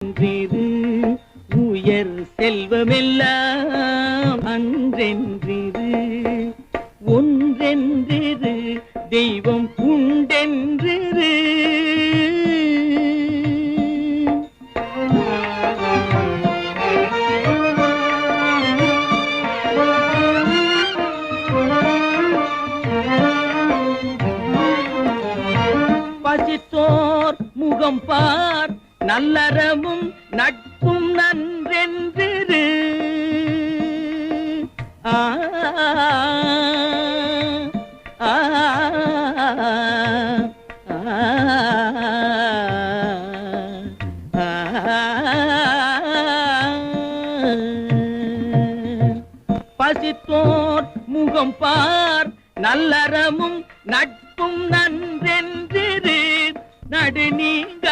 அன்றிரு உயர் செல்வமெல்லாம். அன்றென்றிரு ஒன்றென்றிரு தெய்வம் உண்டென்றிரு பசித்தோர் முகம் பார் நல்லறவும் நட்பும் நன்றென்றது ஆ பசித்தோர் முகம் பார் நல்லறமும் நட்பும் நன்றென்று நடுநீங்க